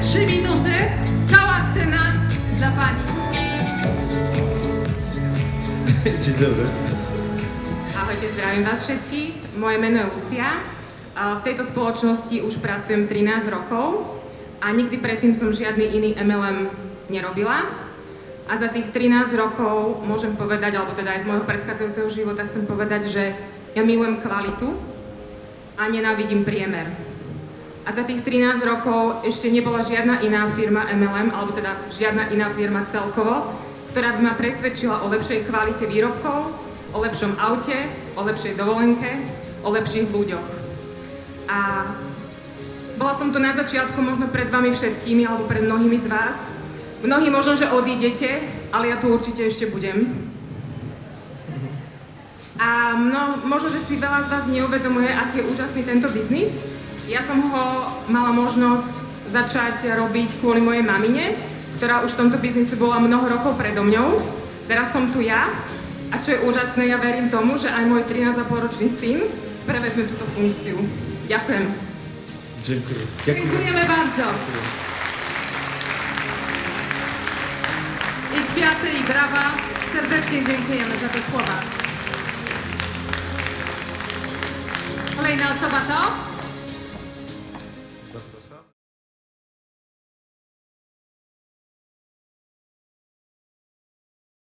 Trzy minuty, cała scena dla pani. Dzień dobry. Ahojte, zdravím vás všetkých. Moje meno je Lucia. V tejto spoločnosti už pracujem 13 rokov a nikdy predtým som žiadny iný MLM nerobila. A za tých 13 rokov môžem povedať, alebo teda aj z môjho predchádzajúceho života chcem povedať, že ja milujem kvalitu a nenávidím priemer. A za tých 13 rokov ešte nebola žiadna iná firma MLM, alebo teda žiadna iná firma celkovo, ktorá by ma presvedčila o lepšej kvalite výrobkov, o lepšom aute, o lepšej dovolenke, o lepších ľuďoch. A bola som tu na začiatku možno pred vami všetkými, alebo pred mnohými z vás. Mnohí možno, že odídete, ale ja tu určite ešte budem. A no, možno, že si veľa z vás neuvedomuje, aký je úžasný tento biznis. Ja som ho mala možnosť začať robiť kvôli mojej mamine, ktorá už v tomto biznise bola mnoho rokov predo mňou. Teraz som tu ja a čo je úžasné, ja verím tomu, že aj môj 13,5 ročný syn prevezme túto funkciu. Ďakujem. Dziękuję. Dziękujemy bardzo. I kwiaty, i brawa. Serdecznie dziękujemy za te słowa. Kolejna osoba to?